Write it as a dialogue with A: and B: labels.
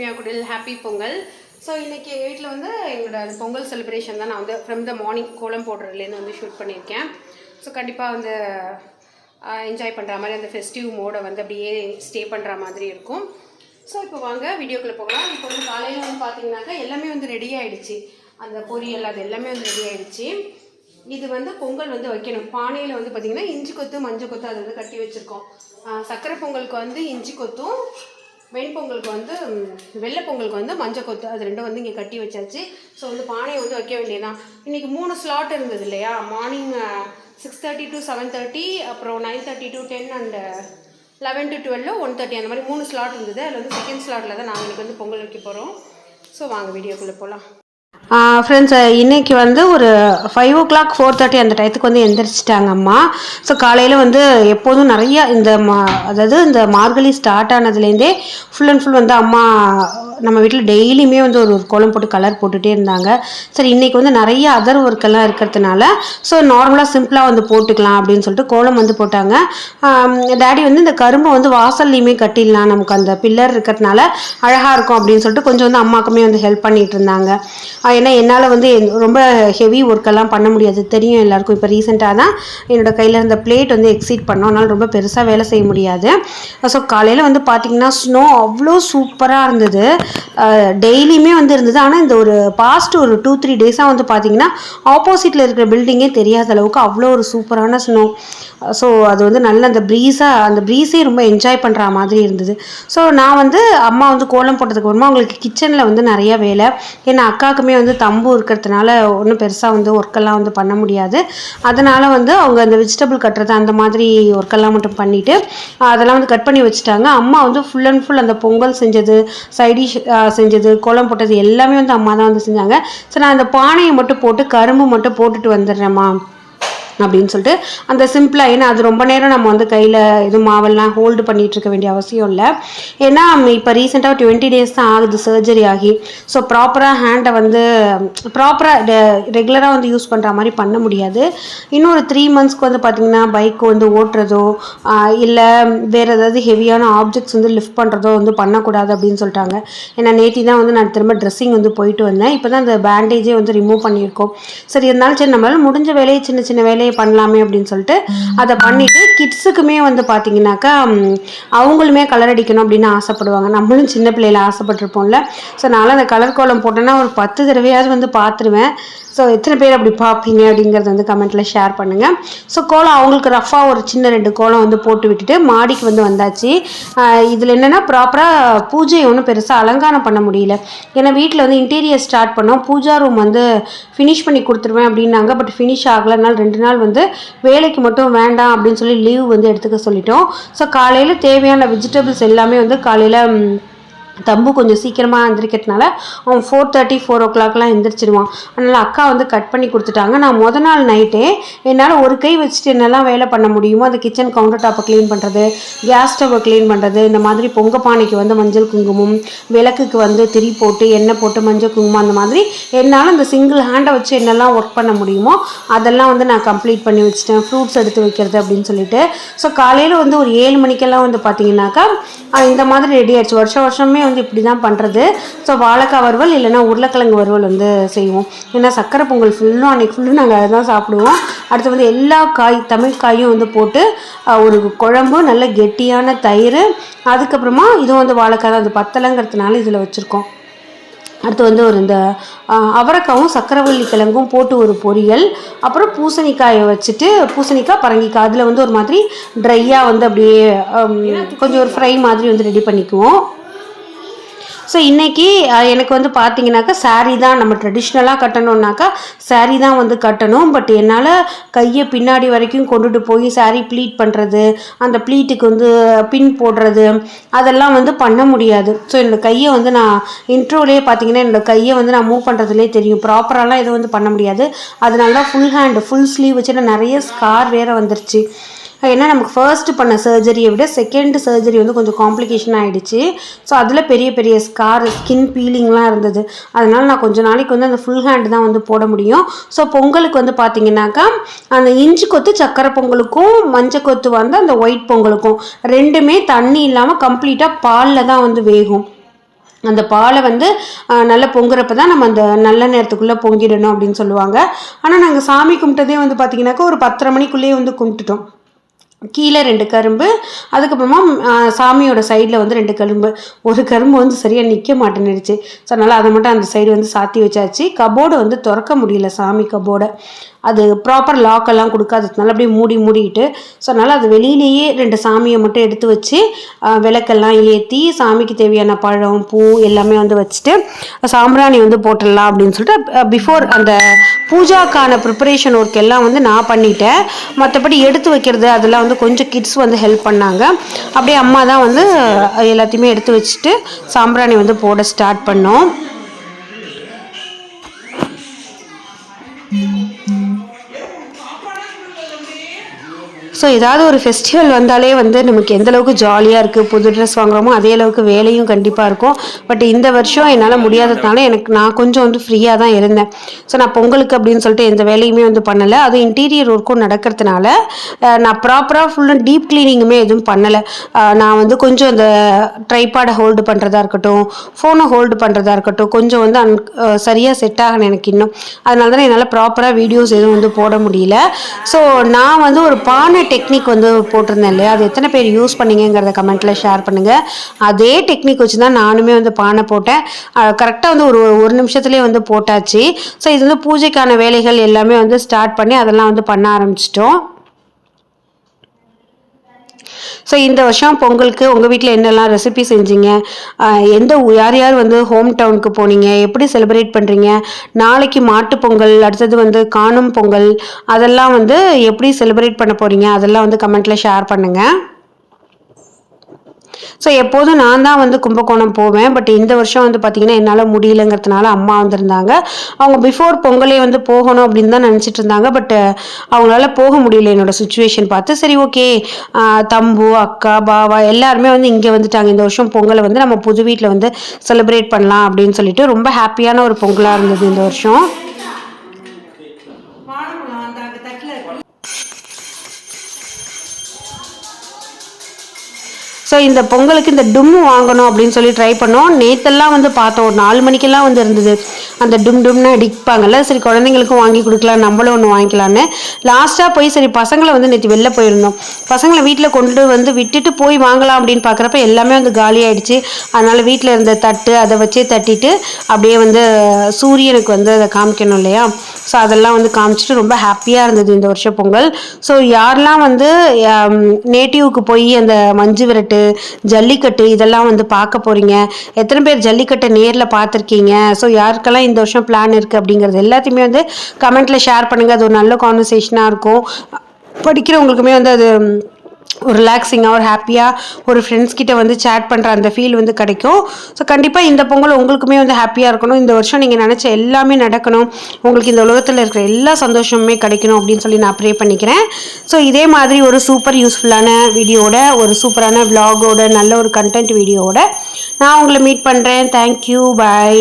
A: லட்சுமியா குடில் happy Pongal. So இன்றைக்கி எங்கள் வீட்டில் வந்து எங்களோட அந்த பொங்கல் செலிப்ரேஷன் தான் நான் வந்து ஃப்ரம் த மார்னிங் கோலம் போடுறதுலேருந்து வந்து ஷூட் பண்ணியிருக்கேன். ஸோ கண்டிப்பாக வந்து என்ஜாய் பண்ணுற மாதிரி அந்த ஃபெஸ்டிவ் மோடை வந்து அப்படியே ஸ்டே பண்ணுற மாதிரி இருக்கும். ஸோ இப்போ வாங்க வீடியோக்குள்ளே போகலாம். இப்போ வந்து காலையில் வந்து பார்த்தீங்கன்னாக்கா எல்லாமே வந்து ரெடி ஆகிடுச்சு அந்த பொரியல் அது எல்லாமே வந்து ரெடி ஆகிடுச்சு இது வந்து பொங்கல் வந்து வைக்கணும். பானையில் வந்து பார்த்திங்கன்னா இஞ்சி கொத்து மஞ்சள் கொத்து அது வந்து கட்டி வச்சுருக்கோம். சக்கரை பொங்கலுக்கு வந்து இஞ்சி கொத்தும் வெண்பொங்கலுக்கு வந்து வெள்ளை பொங்கலுக்கு வந்து மஞ்சள் கொத்து அது ரெண்டும் வந்து இங்கே கட்டி வச்சாச்சு. ஸோ வந்து பானையை வந்து வைக்க வேண்டியதான் இன்றைக்கி மூணு ஸ்லாட் இருந்தது இல்லையா? Morning six thirty to seven thirty அப்புறம் nine thirty to ten and eleven to twelve one thirty அந்த மாதிரி மூணு ஸ்லாட் இருந்தது. அதில் வந்து செகண்ட் ஸ்லாட்டில் தான் நாங்கள் இன்றைக்கி வந்து பொங்கல் வைக்க போகிறோம் ஸோ வாங்க வீடியோக்குள்ளே போகலாம் ஃப்ரெண்ட்ஸ் இன்னைக்கு வந்து ஒரு five o'clock four thirty அந்த டயத்துக்கு வந்து எந்திரிச்சிட்டாங்க அம்மா ஸோ காலையில் வந்து எப்போதும் நிறையா இந்த மா அதாவது இந்த மார்கழி ஸ்டார்ட் ஆனதுலேருந்தே ஃபுல் அண்ட் ஃபுல் வந்து அம்மா நம்ம வீட்டில் டெய்லியுமே வந்து ஒரு ஒரு கோலம் போட்டு கலர் போட்டுகிட்டே இருந்தாங்க. சரி இன்னைக்கு வந்து நிறைய அதர் ஒர்க்கெல்லாம் இருக்கிறதுனால ஸோ நார்மலாக சிம்பிளாக வந்து போட்டுக்கலாம் அப்படின்னு சொல்லிட்டு கோலம் வந்து போட்டாங்க. டேடி வந்து இந்த கரும்பை வந்து வாசல்லையுமே கட்டிடலாம். நமக்கு அந்த பில்லர் இருக்கிறதுனால அழகாக இருக்கும் அப்படின்னு சொல்லிட்டு கொஞ்சம் வந்து அம்மாக்குமே வந்து ஹெல்ப் பண்ணிட்டு இருந்தாங்க. ஏன்னா என்னால் வந்து ரொம்ப ஹெவி ஒர்க்கெல்லாம் பண்ண முடியாது. தெரியும் எல்லாருக்கும். இப்போ ரீசெண்டாக தான் என்னோட கையில் இருந்த பிளேட் வந்து எக்ஸீட் பண்ணோம். அதனால் ரொம்ப பெருசாக வேலை செய்ய முடியாது. ஸோ காலையில் வந்து பார்த்தீங்கன்னா ஸ்னோ அவ்வளோ சூப்பராக இருந்தது. டெய்லியுமே வந்து இருந்தது. ஆனால் இந்த ஒரு பாஸ்ட் ஒரு டூ த்ரீ டேஸாக வந்து பார்த்தீங்கன்னா ஆப்போசிட்டில் இருக்கிற பில்டிங்கே தெரியாத அளவுக்கு அவ்வளோ ஒரு சூப்பரான ஸ்னோ ஸோ அது வந்து நல்ல அந்த ப்ரீஸாக அந்த ப்ரீஸே ரொம்ப என்ஜாய் பண்ணுற மாதிரி இருந்தது. ஸோ நான் வந்து அம்மா வந்து கோலம் போட்டதுக்கு அப்புறமா அவங்களுக்கு கிச்சனில் வந்து நிறைய வேலை. ஏன்னா அக்காவுக்குமே வந்து தம்பு இருக்கிறதுனால ஒன்றும் பெருசாக வந்து ஒர்க்கெல்லாம் வந்து பண்ண முடியாது. அதனால் வந்து அவங்க அந்த வெஜிடபிள் கட்டுறது அந்த மாதிரி ஒர்க்கெல்லாம் மட்டும் பண்ணிவிட்டு அதெல்லாம் வந்து கட் பண்ணி வச்சுட்டாங்க. அம்மா வந்து ஃபுல் அண்ட் ஃபுல் அந்த பொங்கல் செஞ்சது சைடிஷ் செஞ்சது குளம் போட்டது எல்லாமே வந்து அம்மா தான் வந்து செஞ்சாங்க. ஸோ நான் அந்த பானையை மட்டும் போட்டு கரும்பு மட்டும் போட்டுட்டு வந்துடுறேம்மா. அப்படின்னு சொல்லிட்டு அந்த சிம்பிளாக ஏன்னா அது ரொம்ப நேரம் நம்ம வந்து கையில் இது மாவெல்லாம் ஹோல்டு பண்ணிட்டு இருக்க வேண்டிய அவசியம் இல்லை. ஏன்னா இப்போ ரீசெண்டாக டுவெண்ட்டி டேஸ் தான் ஆகுது சர்ஜரி ஆகி. ஸோ ப்ராப்பராக ஹேண்டை வந்து ப்ராப்பராக ரெகுலராக வந்து யூஸ் பண்ணுற மாதிரி பண்ண முடியாது. இன்னும் ஒரு த்ரீ மந்த்ஸ்க்கு வந்து பார்த்திங்கன்னா பைக் வந்து ஓட்டுறதோ இல்லை வேறு ஏதாவது ஹெவியான ஆப்ஜெக்ட்ஸ் வந்து லிஃப்ட் பண்ணுறதோ வந்து பண்ணக்கூடாது அப்படின்னு சொல்லிட்டாங்க. ஏன்னா நேத்தி தான் வந்து நான் திரும்ப ட்ரெஸ்ஸிங் வந்து போயிட்டு வந்தேன். இப்போ தான் அந்த பேண்டேஜே வந்து ரிமூவ் பண்ணியிருக்கோம். சரி இருந்தாலும் சரி நம்மளால் முடிஞ்ச வேலையை சின்ன சின்ன வேலையை பண்ணலாமே அப்படின்னு சொல்லிட்டு அதை பண்ணிட்டு கிட்ஸுக்குமே வந்து பார்த்தீங்கன்னாக்கா அவங்களுமே கலர் அடிக்கணும் அப்படின்னு ஆசைப்படுவாங்க. நம்மளும் சின்ன பிள்ளையில ஆசைப்பட்டிருப்போம்ல. ஸோ நானும் அந்த கலர் கோலம் போட்டேன்னா ஒரு பத்து தடவையாவது வந்து பார்த்துருவேன் ஸோ எத்தனை பேர் அப்படி பார்ப்பீங்க அப்படிங்கிறத வந்து கமெண்ட்டில் ஷேர் பண்ணுங்கள் ஸோ கோலம் அவங்களுக்கு ரஃபாக ஒரு சின்ன ரெண்டு கோலம் வந்து போட்டு விட்டுட்டு மாடிக்கு வந்து வந்தாச்சு. இதில் என்னென்னா ப்ராப்பராக பூஜை ஒன்றும் பெருசாக அலங்காரம் பண்ண முடியல. ஏன்னா வீட்டில் வந்து இன்டீரியர் ஸ்டார்ட் பண்ணோம். பூஜா ரூம் வந்து ஃபினிஷ் பண்ணி கொடுத்துருவேன் அப்படின்னாங்க. பட் ஃபினிஷ் ஆகலைனால ரெண்டு நாள் வந்து வேலைக்கு மட்டும் வேண்டாம் அப்படின்னு சொல்லி லீவ் வந்து எடுத்துக்க சொல்லிட்டோம். ஸோ காலையில் தேவையான வெஜிடபிள்ஸ் எல்லாமே வந்து காலையில் தம்பு கொஞ்சம் சீக்கிரமாக எந்திரிக்கிறதுனால அவன் ஃபோர் தேர்ட்டி ஃபோர் ஓ கிளாக்லாம் எந்திரிச்சிடுவான். அதனால் அக்கா வந்து கட் பண்ணி கொடுத்துட்டாங்க. நான் முத நாள் நைட்டே என்னால் ஒரு கை வச்சுட்டு என்னெல்லாம் வேலை பண்ண முடியுமோ அந்த கிச்சன் கவுண்டர் டாப்பை க்ளீன் பண்ணுறது கேஸ் ஸ்டவ்வை க்ளீன் பண்ணுறது இந்த மாதிரி பொங்க பானைக்கு வந்து மஞ்சள் குங்குமம் விளக்குக்கு வந்து திரி போட்டு எண்ணெய் போட்டு மஞ்சள் குங்குமம் அந்த மாதிரி என்னால் அந்த சிங்கிள் ஹேண்டை வச்சு என்னெல்லாம் ஒர்க் பண்ண முடியுமோ அதெல்லாம் வந்து நான் கம்ப்ளீட் பண்ணி வச்சுட்டேன். ஃப்ரூட்ஸ் எடுத்து வைக்கிறது அப்படின்னு சொல்லிட்டு. ஸோ காலையில் வந்து ஒரு ஏழு மணிக்கெல்லாம் வந்து பார்த்தீங்கன்னாக்கா இந்த மாதிரி ரெடி ஆயிடுச்சு. வருஷம் வருஷமே வந்து இப்படி தான் பண்ணுறது ஸோ வாழைக்காய் வறுவல் இல்லைனா உருளைக்கிழங்கு வறுவல் வந்து செய்வோம். ஏன்னா சக்கரை பொங்கல் ஃபுல்லும் அன்றைக்கி ஃபுல்லும் நாங்கள் அதை தான் சாப்பிடுவோம். அடுத்து வந்து எல்லா காய் தமிழ் காயும் வந்து போட்டு ஒரு குழம்பு நல்ல கெட்டியான தயிர் அதுக்கப்புறமா இதுவும் வந்து வாழைக்காய் தான். அது பத்தலைங்கிறதுனால இதில் வச்சுருக்கோம். அடுத்து வந்து ஒரு இந்த அவரைக்காவும் சக்கரவள்ளி கிழங்கும் போட்டு ஒரு பொரியல் அப்புறம் பூசணிக்காயை வச்சுட்டு பூசணிக்காய் பரங்கிக்காய் அதில் வந்து ஒரு மாதிரி ட்ரையாக வந்து அப்படியே கொஞ்சம் ஒரு ஃப்ரை மாதிரி வந்து ரெடி பண்ணிக்குவோம். ஸோ இன்றைக்கி எனக்கு வந்து பார்த்தீங்கன்னாக்கா சாரீ தான் நம்ம ட்ரெடிஷ்னலாக கட்டணுன்னாக்கா சாரீ தான் வந்து கட்டணும். பட் என்னால் கையை பின்னாடி வரைக்கும் கொண்டுட்டு போய் சாரீ ப்ளீட் பண்ணுறது அந்த ப்ளீட்டுக்கு வந்து பின் போடுறது அதெல்லாம் வந்து பண்ண முடியாது. ஸோ என்னோட கையை வந்து நான் இன்ட்ரோலேயே பார்த்தீங்கன்னா என்னோட கையை வந்து நான் மூவ் பண்ணுறதுலே தெரியும். ப்ராப்பராலாம் எதுவும் வந்து பண்ண முடியாது. அதனால தான் ஃபுல் ஹேண்டு ஃபுல் ஸ்லீவ் வச்சுட்டு நிறைய ஸ்கார் வேறு வந்துருச்சு. ஏன்னா நமக்கு ஃபர்ஸ்ட் பண்ண சர்ஜரியை விட செகண்ட் சர்ஜரி வந்து கொஞ்சம் காம்ப்ளிகேஷன் ஆகிடுச்சு ஸோ அதில் பெரிய பெரிய ஸ்கார் ஸ்கின் பீலிங்லாம் இருந்தது. அதனால் நான் கொஞ்சம் நாளைக்கு வந்து அந்த ஃபுல் ஹேண்ட் தான் வந்து போட முடியும். ஸோ பொங்கலுக்கு வந்து பார்த்தீங்கன்னாக்கா அந்த இஞ்சி கொத்து சக்கரை பொங்கலுக்கும் மஞ்சள் கொத்து வந்து அந்த ஒயிட் பொங்கலுக்கும் ரெண்டுமே தண்ணி இல்லாமல் கம்ப்ளீட்டாக பாலில் தான் வந்து வேகும். அந்த பாலை வந்து நல்லா பொங்குறப்ப தான் நம்ம அந்த நல்ல நேரத்துக்குள்ளே பொங்கிடணும் அப்படின்னு சொல்லுவாங்க. ஆனால் நாங்கள் சாமி கும்பிட்டதே வந்து பார்த்திங்கனாக்கா ஒரு பத்தரை மணிக்குள்ளேயே வந்து கும்பிட்டுட்டோம். கீழே ரெண்டு கரும்பு அதுக்கப்புறமா சாமியோட சைடில் வந்து ரெண்டு கரும்பு. ஒரு கரும்பு வந்து சரியாக நிற்க மாட்டேன்னுடுச்சு ஸோ அதனால் அதை மட்டும் அந்த சைடு வந்து சாத்தி வச்சாச்சு. கபோர்டு வந்து திறக்க முடியல சாமி கபோர்டை. அது ப்ராப்பர் லாக்கெல்லாம் கொடுக்காததுனால அப்படியே மூடி மூடிட்டு ஸோ அதனால் அது வெளியிலேயே ரெண்டு சாமியை மட்டும் எடுத்து வச்சு விளக்கெல்லாம் ஏற்றி சாமிக்கு தேவையான பழம் பூ எல்லாமே வந்து வச்சுட்டு சாம்பிராணி வந்து போட்டுடலாம் அப்படின்னு சொல்லிட்டு பிஃபோர் அந்த பூஜாக்கான ப்ரிப்பரேஷன் ஒர்க் எல்லாம் வந்து நான் பண்ணிட்டேன். மற்றபடி எடுத்து வைக்கிறது அதெல்லாம் வந்து கொஞ்சம் கிட்ஸ் வந்து ஹெல்ப் பண்ணாங்க. அப்படியே அம்மா தான் வந்து எல்லாத்தையுமே எடுத்து வச்சுட்டு சாம்பிராணி வந்து போட ஸ்டார்ட் பண்ணோம். ஸோ ஏதாவது ஒரு ஃபெஸ்டிவல் வந்தாலே வந்து நமக்கு எந்த அளவுக்கு ஜாலியாக இருக்குது புது ட்ரெஸ் வாங்குறோமோ அதே அளவுக்கு வேலையும் கண்டிப்பாக இருக்கும். பட் இந்த வருஷம் என்னால் முடியாததுனால எனக்கு நான் கொஞ்சம் வந்து ஃப்ரீயாக தான் இருந்தேன். ஸோ நான் பொங்கலுக்கு அப்படின்னு சொல்லிட்டு எந்த வேலையுமே வந்து பண்ணலை. அது இன்டீரியர் ஒர்க்கும் நடக்கிறதுனால நான் ப்ராப்பராக ஃபுல்லாக டீப் க்ளீனிங்குமே எதுவும் பண்ணலை. நான் வந்து கொஞ்சம் அந்த ட்ரைபாடை ஹோல்டு பண்ணுறதா இருக்கட்டும் ஃபோனை ஹோல்டு பண்ணுறதா இருக்கட்டும் கொஞ்சம் வந்து அன் சரியாக செட் ஆகணும் எனக்கு இன்னும். அதனால தான் என்னால் ப்ராப்பராக வீடியோஸ் எதுவும் வந்து போட முடியல. ஸோ நான் வந்து ஒரு பானை டெக்னிக் வந்து போட்டிருந்தேன் இல்லையா? அது எத்தனை பேர் யூஸ் பண்ணீங்கங்கிறத கமெண்ட்டில் ஷேர் பண்ணுங்கள் அதே டெக்னிக் வச்சு தான் நானுமே வந்து பானை போட்டேன். கரெக்டாக வந்து ஒரு ஒரு நிமிஷத்துலேயே வந்து போட்டாச்சு. ஸோ இது வந்து பூஜைக்கான வேலைகள் எல்லாமே வந்து ஸ்டார்ட் பண்ணி அதெல்லாம் வந்து பண்ண ஆரம்பிச்சிட்டோம். ஸோ இந்த வருஷம் பொங்கலுக்கு உங்கள் வீட்டில் என்னெல்லாம் ரெசிபி செஞ்சீங்க? எந்த யார் யார் வந்து ஹோம் டவுனுக்கு போனீங்க? எப்படி செலிப்ரேட் பண்ணுறீங்க நாளைக்கு மாட்டுப் பொங்கல் அடுத்தது வந்து காணும் பொங்கல் அதெல்லாம் வந்து எப்படி செலிப்ரேட் பண்ண போகிறீங்க அதெல்லாம் வந்து கமெண்ட்டில் ஷேர் பண்ணுங்கள் ஸோ எப்போதும் நான் தான் வந்து கும்பகோணம் போவேன். பட் இந்த வருஷம் வந்து பார்த்திங்கன்னா என்னால் முடியலங்கிறதுனால அம்மா வந்திருந்தாங்க. அவங்க பிஃபோர் பொங்கலே வந்து போகணும் அப்படின்னு தான் நினச்சிட்டு இருந்தாங்க. பட் அவங்களால போக முடியல என்னோட சுச்சுவேஷன் பார்த்து. சரி ஓகே தம்பு அக்கா பாவா எல்லாருமே வந்து இங்கே வந்துட்டாங்க. இந்த வருஷம் பொங்கலை வந்து நம்ம புது வீட்டில் வந்து செலிப்ரேட் பண்ணலாம் அப்படின்னு சொல்லிட்டு ரொம்ப ஹாப்பியான ஒரு பொங்கலாக இருந்தது இந்த வருஷம். ஸோ இந்த பொங்கலுக்கு இந்த டும் வாங்கணும் அப்படின்னு சொல்லி ட்ரை பண்ணோம். நேத்தெல்லாம் வந்து பார்த்தோம். ஒரு நாலு மணிக்கெல்லாம் வந்து இருந்தது. அந்த டும் டும்னு அடிப்பாங்கல்ல. சரி குழந்தைங்களுக்கும் வாங்கி கொடுக்கலாம். நம்மளும் ஒன்று வாங்கிக்கலான்னு லாஸ்ட்டாக போய் சரி பசங்களை வந்து நேற்று வெளில போயிருந்தோம். பசங்களை வீட்டில் கொண்டு வந்து விட்டுட்டு போய் வாங்கலாம் அப்படின்னு பார்க்குறப்ப எல்லாமே வந்து காலி ஆயிடுச்சு. அதனால் வீட்டில் இருந்த தட்டு அதை வச்சே தட்டிட்டு அப்படியே வந்து சூரியனுக்கு வந்து அதை காமிக்கணும் இல்லையா? ஸோ அதெல்லாம் வந்து காமிச்சிட்டு ரொம்ப ஹாப்பியாக இருந்தது இந்த வருஷம் பொங்கல். ஸோ யாரெல்லாம் வந்து um, நேட்டிவ்க்கு போய் அந்த மஞ்சு விரட்டு ஜல்லிக்கட்டு இதெல்லாம் வந்து பார்க்க போகிறீங்க எத்தனை பேர் ஜல்லிக்கட்டை நேரில் பார்த்துருக்கீங்க? ஸோ யாருக்கெல்லாம் இந்த வருஷம் பிளான் இருக்குது அப்படிங்கிறது எல்லாத்தையுமே வந்து கமெண்ட்டில் ஷேர் பண்ணுங்கள் அது ஒரு நல்ல கான்வர்சேஷனாக இருக்கும். படிக்கிறவங்களுக்குமே வந்து அது ஒரு ரிலாக்ஸிங்காக ஒரு ஹாப்பியாக ஒரு ஃப்ரெண்ட்ஸ் கிட்ட வந்து சேட் பண்ணுற அந்த ஃபீல் வந்து கிடைக்கும். ஸோ கண்டிப்பாக இந்த பொங்கல் உங்களுக்குமே வந்து ஹாப்பியாக இருக்கணும். இந்த வருஷம் நீங்கள் நினச்ச எல்லாமே நடக்கணும். உங்களுக்கு இந்த உலகத்தில் இருக்கிற எல்லா சந்தோஷமுமே கிடைக்கணும் அப்படின்னு சொல்லி நான் ப்ரே பண்ணிக்கிறேன். ஸோ இதே மாதிரி ஒரு சூப்பர் யூஸ்ஃபுல்லான வீடியோட ஒரு சூப்பரான விலாகோட நல்ல ஒரு கண்டென்ட் வீடியோவோட நான் உங்களை மீட் பண்ணுறேன் தேங்க்யூ பை